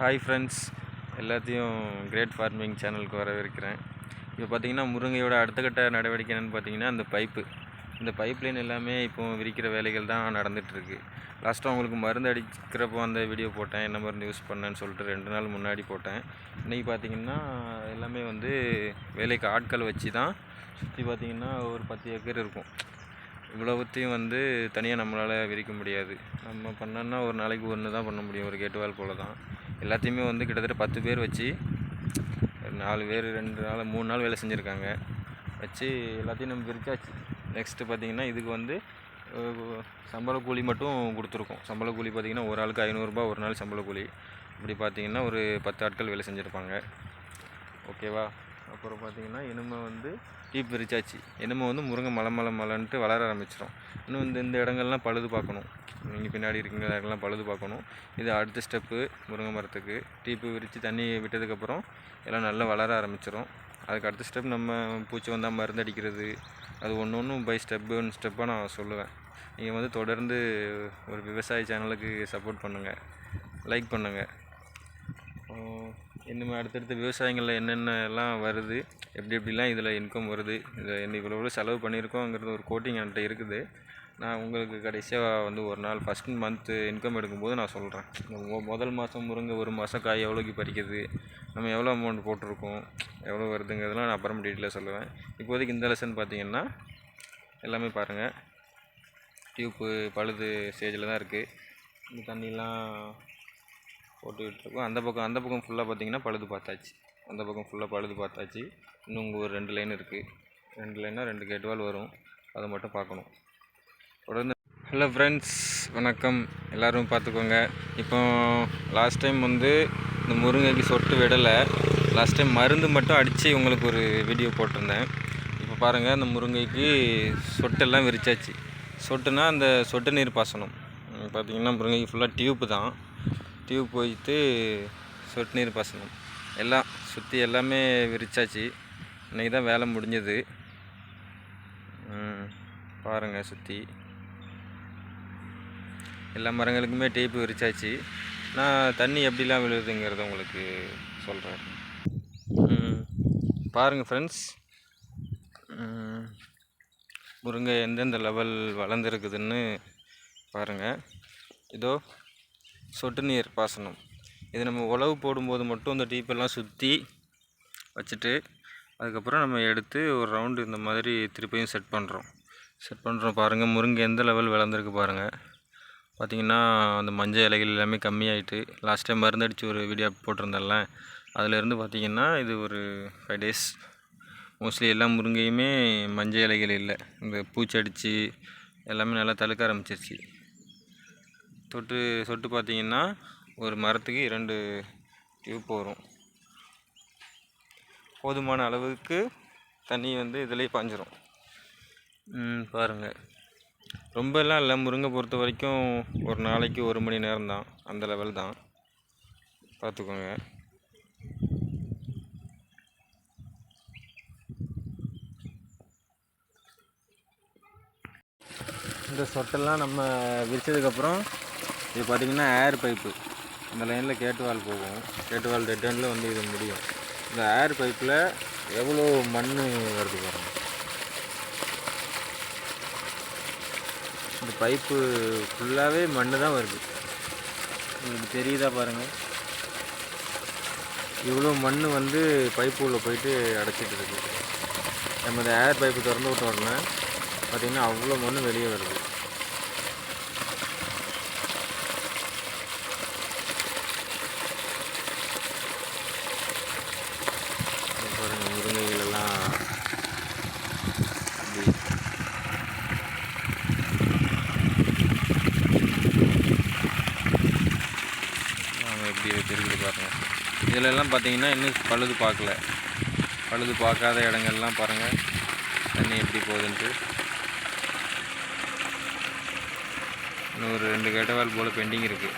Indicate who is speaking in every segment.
Speaker 1: Hi friends எல்லாத்தையும் great farming சேனலுக்கு வரவேற்கிறேன். இப்போ பார்த்தீங்கன்னா முருங்கையோட அடுத்த கட்ட நடவடிக்கை என்னென்னு பார்த்தீங்கன்னா அந்த பைப்பு இந்த பைப் லைன் எல்லாமே இப்போ விரிக்கிற வேலைகள் தான் நடந்துகிட்ருக்கு. லாஸ்ட்டாக உங்களுக்கு மருந்து அடிக்கிறப்போ அந்த வீடியோ போட்டேன். என்ன மருந்து யூஸ் பண்ணேன்னு சொல்லிட்டு ரெண்டு நாள் முன்னாடி போட்டேன். இன்றைக்கி பார்த்தீங்கன்னா எல்லாமே வந்து வேலைக்கு ஆட்கள் வச்சு தான் சுற்றி பார்த்திங்கன்னா ஒரு பத்து ஏக்கர் இருக்கும். இவ்வளவுத்தையும் வந்து தனியாக நம்மளால் விரிக்க முடியாது. நம்ம பண்ணோன்னா ஒரு நாளைக்கு ஒன்று தான் பண்ண முடியும். ஒரு கேட்டு வால் போல் தான் எல்லாத்தையுமே வந்து கிட்டத்தட்ட பத்து பேர் வச்சு நாலு பேர் ரெண்டு நாள் மூணு நாள் வேலை செஞ்சுருக்காங்க. வச்சு எல்லாத்தையும் நம்ம பிரித்தாச்சு நெக்ஸ்ட்டு பார்த்தீங்கன்னா இதுக்கு வந்து சம்பள கூலி மட்டும் கொடுத்துருக்கோம். சம்பள கூலி பார்த்தீங்கன்னா ஒரு ஆளுக்கு ஐநூறுரூபா ஒரு நாள் சம்பள கூலி. இப்படி பார்த்திங்கன்னா ஒரு பத்து ஆட்கள் வேலை செஞ்சுருப்பாங்க. ஓகேவா அப்புறம் பார்த்தீங்கன்னா இனிமே வந்து டீப் விரிச்சாச்சு இனிமே வந்து முருங்கை மலை மலை மலைன்ட்டு வளர ஆரம்பிச்சிடும் இன்னும் இந்த இந்த இடங்கள்லாம் பழுது பார்க்கணும். நீங்கள் பின்னாடி இருக்கிற இடங்கள்லாம் பழுது பார்க்கணும். இது அடுத்த ஸ்டெப்பு முருங்கை மரத்துக்கு. டீப்பு விரித்து தண்ணி விட்டதுக்கப்புறம் எல்லாம் நல்லா வளர ஆரம்பிச்சிடும் அதுக்கு அடுத்த ஸ்டெப் நம்ம பூச்சி வந்தால் மருந்து அடிக்கிறது. அது ஒன்று ஒன்றும் பை ஸ்டெப்பு ஒன் ஸ்டெப்பாக நான் சொல்லுவேன். நீங்கள் வந்து தொடர்ந்து ஒரு விவசாய சேனலுக்கு சப்போர்ட் பண்ணுங்கள் லைக் பண்ணுங்கள் இன்னும் அடுத்தடுத்து விவசாயங்களில் என்னென்ன எல்லாம் வருது எப்படி எப்படிலாம் இதில் இன்கம் வருது இதை என்ன இவ்வளோ இவ்வளோ செலவு பண்ணியிருக்கோங்கிறது ஒரு கோட்டிங் என்கிட்ட இருக்குது. நான் உங்களுக்கு கடைசியாக வந்து ஒரு நாள் ஃபஸ்ட் மந்த்து இன்கம் எடுக்கும்போது நான் சொல்கிறேன் முதல் மாதம் முருங்கை ஒரு மாதம் காய் எவ்வளோக்கு பறிக்குது நம்ம எவ்வளோ அமௌண்ட் போட்டிருக்கோம் எவ்வளோ வருதுங்கிறதெல்லாம் நான் அப்புறம் டீட்டெயிலாக சொல்லுவேன். இப்போதைக்கு இந்த லெசன் பார்த்தீங்கன்னா எல்லாமே பாருங்கள் டியூப்பு பழுது ஸ்டேஜில் தான் இருக்குது இந்த தண்ணிலாம் போட்டுக்கிட்டுருக்கோம். அந்த பக்கம் அந்த பக்கம் ஃபுல்லாக பார்த்தீங்கன்னா பழுது பார்த்தாச்சு. அந்த பக்கம் ஃபுல்லாக பழுது பார்த்தாச்சு. இன்னும் இங்கே ஒரு ரெண்டு லைன் இருக்குது ரெண்டு லைனாக ரெண்டு கேட் வால் வரும். அதை மட்டும் பார்க்கணும். தொடர்ந்து ஹலோ ஃப்ரெண்ட்ஸ் வணக்கம். எல்லோரும் பார்த்துக்கோங்க. இப்போ லாஸ்ட் டைம் வந்து இந்த முருங்கைக்கு சொட்டு விடலை. லாஸ்ட் டைம் மருந்து மட்டும் அடித்து உங்களுக்கு ஒரு வீடியோ போட்டிருந்தேன். இப்போ பாருங்கள் அந்த முருங்கைக்கு சொட்டெல்லாம் விரிச்சாச்சு. சொட்டுனா அந்த சொட்டு நீர் பாசனம். பார்த்திங்கன்னா பார்த்தீங்கன்னா முருங்கைக்கு ஃபுல்லாக டியூப்பு தான். டியூப் போயிட்டு சொட்டு நீர் பாசனம். எல்லாம் சுற்றி எல்லாமே விரிச்சாச்சு. இன்றைக்கி தான் வேலை முடிஞ்சது. பாருங்கள் சுற்றி எல்லா மரங்களுக்குமே டேப்பு விரிச்சாச்சு. நான் தண்ணி எப்படிலாம் விழுதுங்கிறத உங்களுக்கு சொல்கிறேன் பாருங்கள் ஃப்ரெண்ட்ஸ் முருங்கை எந்தெந்த லெவல் வளர்ந்துருக்குதுன்னு பாருங்கள் இதோ சொட்டு நீர் பாசனம். இது நம்ம உழவு போடும்போது மட்டும் இந்த டீப்பெல்லாம் சுற்றி வச்சுட்டு அதுக்கப்புறம் நம்ம எடுத்து ஒரு ரவுண்டு இந்த மாதிரி திருப்பியும் செட் பண்ணுறோம் செட் பண்ணுறோம் பாருங்கள் முருங்கை எந்த லெவல் விளந்துருக்கு பாருங்கள் பார்த்திங்கன்னா அந்த மஞ்சள் இலைகள் எல்லாமே கம்மியாயிட்டு லாஸ்ட் டைம் மருந்து அடித்து ஒரு வீடியோ போட்டிருந்தேன்ல அதுலேருந்து பார்த்திங்கன்னா இது ஒரு ஃபைவ் டேஸ் மோஸ்ட்லி எல்லா முருங்கையுமே மஞ்சள் இலைகள் இல்லை. இந்த பூச்சடிச்சு எல்லாமே நல்லா தழுக்க ஆரம்பிச்சிருச்சு. தொட்டு சொட்டு பார்த்தீங்கன்னா ஒரு மரத்துக்கு இரண்டு டியூப் வரும் போதுமான அளவுக்கு தண்ணி வந்து இதிலே பாஞ்சிரும் பாருங்கள் ரொம்பலாம் இல்லை. முருங்கை பொறுத்த வரைக்கும் ஒரு நாளைக்கு ஒரு மணி நேரம் தான். அந்த லெவல் தான். பார்த்துக்கோங்க. இந்த சொட்டெல்லாம் நம்ம விரிச்சதுக்கப்புறம் இது பார்த்திங்கன்னா ஏர் பைப்பு இந்த லைனில் கேட்டுவால் போகும். கேட்டுவால் டெட் எண்டில் வந்து இது முடியும். இந்த ஏர் பைப்பில் எவ்வளோ மண் வருது பாருங்கள் இந்த பைப்பு ஃபுல்லாகவே மண் தான் வருது. உங்களுக்கு தெரியுதா பாருங்கள் இவ்வளோ மண் வந்து பைப்பு உள்ளே போயிட்டு அடைச்சிட்டு இருக்கு. நம்ம இந்த ஏர் பைப்பு திறந்து விட்ட உடனே பார்த்திங்கன்னா அவ்வளோ மண் வெளியே வருது இங்க பாருங்க முருங்கைகள் எல்லாம் அப்படி நாங்க எப்படி வச்சுருக்குது பாருங்கள் இதுல எல்லாம் பார்த்தீங்கன்னா இன்னும் பழுது பார்க்கல. பழுது பார்க்காத இடங்கள்லாம் பாருங்கள் தண்ணி எப்படி போகுதுன்ட்டு. இன்னும் ஒரு ரெண்டு கேட்டவால் போல் பெண்டிங் இருக்குது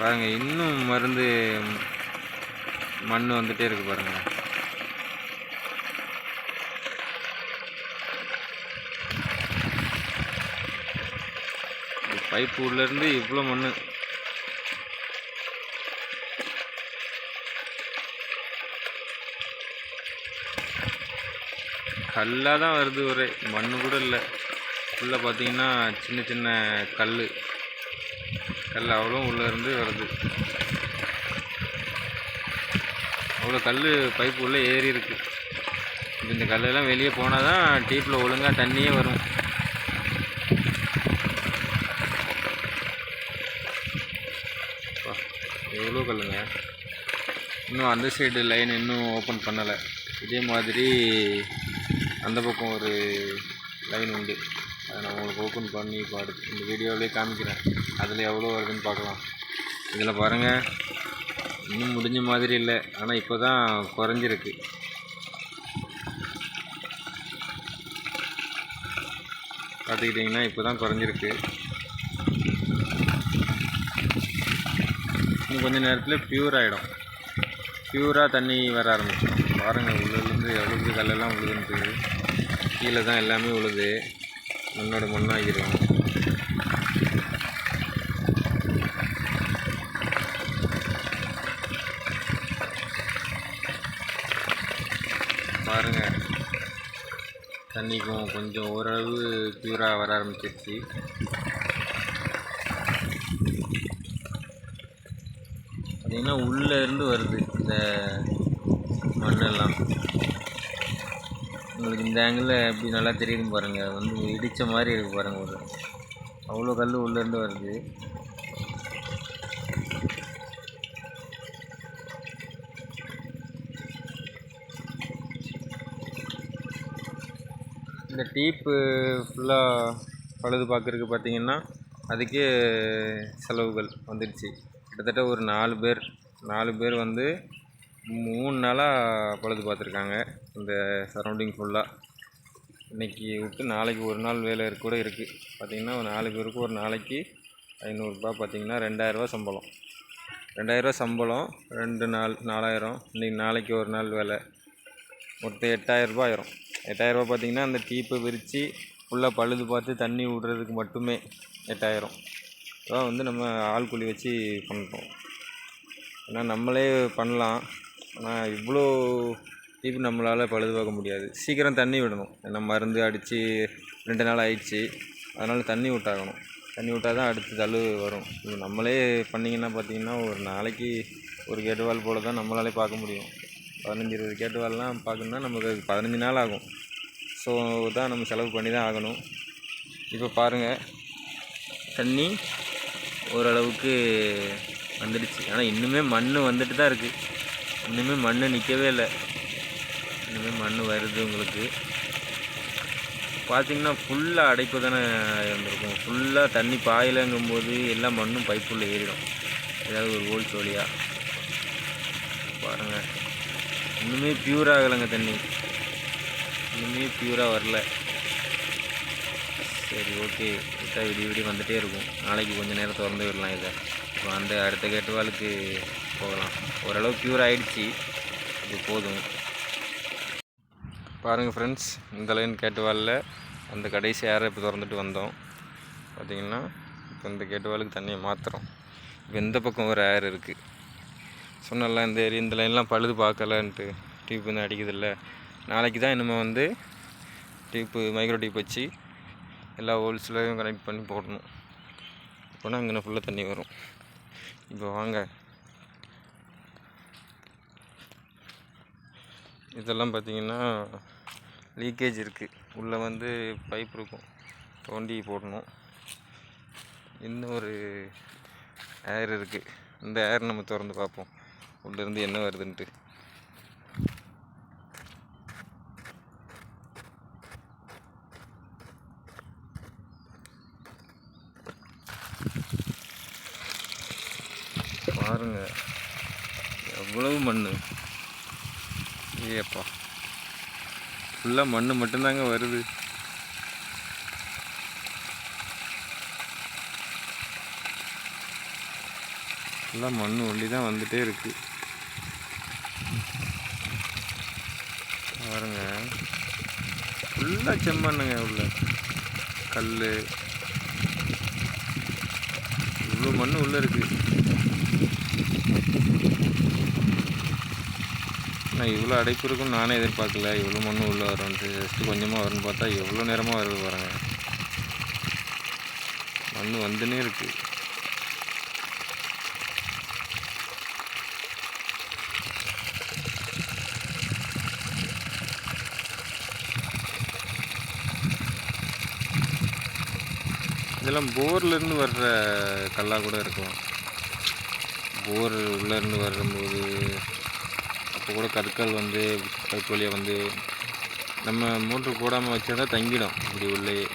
Speaker 1: பாருங்கள் இன்னும் மருந்து மண் வந்துகிட்டே இருக்குது பாருங்கள் பைப்பு உள்ளேருந்து இவ்வளோ மண் கல்லாக தான் வருது ஒரே. மண்ணு கூட இல்லை. உள்ளே பார்த்தீங்கன்னா சின்ன சின்ன கல் கல் அவ்வளோ உள்ளே இருந்து வருது. அவ்வளோ கல் பைப்பு உள்ளே ஏறி இருக்குது இந்த கல்லெல்லாம் வெளியே போனால் தான் டீப்பில் ஒழுங்காக தண்ணியே வரும். எவ்வளோ கல்லுங்க? இன்னும் அந்த சைடு லைன் இன்னும் ஓப்பன் பண்ணலை. இதே மாதிரி அந்த பக்கம் ஒரு லைன் உண்டு. அதை நான் உங்களுக்கு ஓப்பன் பண்ணி பாடு இந்த வீடியோவிலே காமிக்கிறேன். அதில் எவ்வளோ வருதுன்னு பார்க்கலாம். இதில் பாருங்கள் இன்னும் முடிஞ்ச மாதிரி இல்லை. ஆனால் இப்போ தான் குறைஞ்சிருக்கு. பார்த்துக்கிட்டிங்கன்னா இப்போ தான் குறைஞ்சிருக்கு. இன்னும் கொஞ்ச நேரத்தில் ப்யூர் ஆகிடும் ப்யூராக தண்ணி வர ஆரம்பிச்சிடும். பாருங்கள் உள்ளேருந்து எவ்வளோ கல்லெல்லாம் விழுதுன்ட்டு கீழே தான் எல்லாமே உழுது மண்ணோட மண்ணாகிடும் பாருங்கள் தண்ணிக்கும் கொஞ்சம் ஓரளவு பியூராக வர ஆரம்பிச்சிருச்சு. என்ன உள்ளே இருந்து வருது இந்த மண்ணெல்லாம். உங்களுக்கு இந்த ஆங்கிளில் எப்படி நல்லா தெரியுது பாருங்கள் வந்து இடித்த மாதிரி இருக்குது பாருங்கள் ஒரு. அவ்வளோ கல் உள்ளேருந்து வருது. இந்த டீப்பு ஃபுல்லாக பழுது பார்க்குறதுக்கு பார்த்தீங்கன்னா அதுக்கே செலவுகள் வந்துடுச்சு. கிட்டத்தட்ட ஒரு நாலு பேர் நாலு பேர் வந்து மூணு நாளாக பழுது பார்த்துருக்காங்க. இந்த சரௌண்டிங் ஃபுல்லாக இன்றைக்கி விட்டு நாளைக்கு ஒரு நாள் வேலை கூட இருக்குது பார்த்திங்கன்னா ஒரு நாலு பேருக்கு ஒரு நாளைக்கு ஐநூறுரூபா பார்த்திங்கன்னா ரெண்டாயிரரூவா சம்பளம். ரெண்டாயிரரூவா சம்பளம் ரெண்டு நாள் நாலாயிரம். இன்றைக்கி நாளைக்கு ஒரு நாள் வேலை. மொத்தம் எட்டாயிரரூபா ஆயிரும். எட்டாயிரரூபா பார்த்தீங்கன்னா அந்த டீப்பை விரித்து ஃபுல்லாக பழுது பார்த்து தண்ணி விடுறதுக்கு மட்டுமே எட்டாயிரம். அதான் வந்து நம்ம ஆள் கூலி வச்சு பண்ணுறோம் ஏன்னா நம்மளே பண்ணலாம். ஆனால் இவ்வளோ டீப்பு நம்மளால் பழுது பார்க்க முடியாது. சீக்கிரம் தண்ணி விடணும். ஏன்னா மருந்து அடித்து ரெண்டு நாள் ஆயிடுச்சு. அதனால் தண்ணி விட்டாகணும். தண்ணி விட்டால் தான் அடுத்து தள்ளு வரும். இப்போ நம்மளே பண்ணிங்கன்னா பார்த்தீங்கன்னா ஒரு நாளைக்கு ஒரு கேட்டுவால் போல் தான் நம்மளாலே பார்க்க முடியும். பதினஞ்சு இருபது கேட்டுவால்லாம் பார்க்கணுன்னா நமக்கு அது பதினஞ்சு நாள் ஆகும். ஸோ தான் நம்ம செலவு பண்ணி தான் ஆகணும். இப்போ பாருங்கள் தண்ணி ஓரளவுக்கு வந்துடுச்சு. ஆனால் இன்னுமே மண் வந்துட்டு தான் இருக்குது இன்னுமே மண் நிற்கவே இல்லை. இன்னுமே மண் வருது உங்களுக்கு. பார்த்தீங்கன்னா ஃபுல்லாக அடைப்பு தானே இருந்திருக்கும் ஃபுல்லாக தண்ணி பாயலைங்கும்போது எல்லா மண்ணும் பைப்புள்ள ஏறிடும். ஏதாவது ஒரு ஓல் வழியாக பாருங்கள் இன்னுமே பியூர் ஆகலைங்க தண்ணி. இன்னுமே பியூராக வரல. சரி ஓகே விட்டால் விடிய விடிய வந்துகிட்டே இருக்கும். நாளைக்கு கொஞ்சம் நேரம் திறந்து விடலாம் இதை. இப்போ அந்த அடுத்த கேட்டுவாளுக்கு போகலாம் ஓரளவு ப்யூர் ஆகிடுச்சி இது போதும். பாருங்கள் ஃப்ரெண்ட்ஸ் இந்த லைன் கேட்டுவாலில் அந்த கடைசி ஏரை இப்போ திறந்துட்டு வந்தோம். பார்த்தீங்கன்னா இப்போ இந்த கேட்டுவாலுக்கு தண்ணியை மாற்றுறோம் இப்போ இந்த பக்கம் ஒரு ஏர் இருக்குது சொன்னல இந்த ஏரி இந்த லைன்லாம் பழுது பார்க்கலன்ட்டு டியூப் வந்து அடிக்குதில்ல. நாளைக்கு தான் இனிமேல் வந்து டியூப்பு மைக்ரோ டியூப் வச்சு எல்லா ஹோல்ஸ்லையும் கனெக்ட் பண்ணி போடணும். அப்போனா அங்கே ஃபுல்லாக தண்ணி வரும். இப்போ வாங்க. இதெல்லாம் பார்த்தீங்கன்னா லீக்கேஜ் இருக்குது உள்ளே வந்து பைப் இருக்கும். தோண்டி போடணும். இன்னும் ஒரு ஏர் இருக்குது இந்த ஏர் நம்ம திறந்து பார்ப்போம். உள்ளேருந்து என்ன வருதுன்ட்டு. பாருங்கள் எவ்வளவு மண் ஏப்பா ஃபுல்லாக மண் மட்டும்தாங்க வருது. ஃபுல்லாக மண் ஒல்லி தான் வந்துகிட்டே இருக்குது பாருங்க. ஃபுல்லாக செம்மண்ணுங்க உள்ள. கல் இவ்வளோ மண் உள்ளே இருக்குது நான் இவ்வளோ அடைப்பு இருக்குன்னு நானே எதிர்பார்க்கல. இவ்வளோ மண் உள்ளே வரும்ன்ட்டு ஜஸ்ட்டு கொஞ்சமாக வரும்னு பார்த்தா எவ்வளோ நேரமாக வருது பாருங்க. மண் வந்துன்னே இருக்கு. இதெல்லாம் போர்லேருந்து வர்ற கல்லாக கூட இருக்கலாம். போர் உள்ளேருந்து வரும்போது அப்போ கூட கற்கள் வந்து பைப் வந்து நம்ம மோட்ரு போடாமல் தான் தங்கிடும். இப்படி உள்ளேயே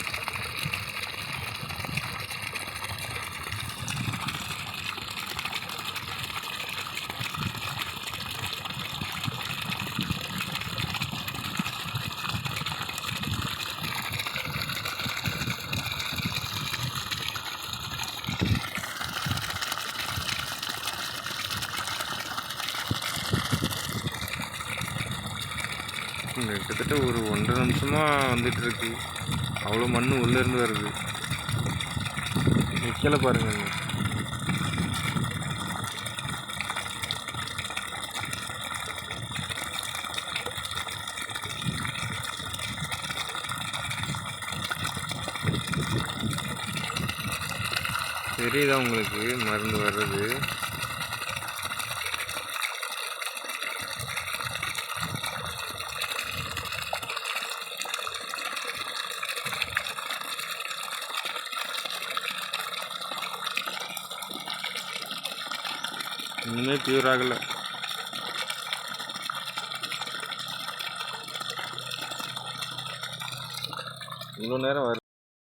Speaker 1: இங்க கிட்டத்தட்ட ஒரு ஒன்றரை நிமிஷமாக வந்துட்டுருக்கு அவ்வளோ மண் உள்ளேருந்து வருது. நிற்கல பாருங்க தெரியுதா உங்களுக்கு? மருந்து வர்றது. இன்னுமே பியூர் ஆகலை. இவ்வளோ நேரம் வரும்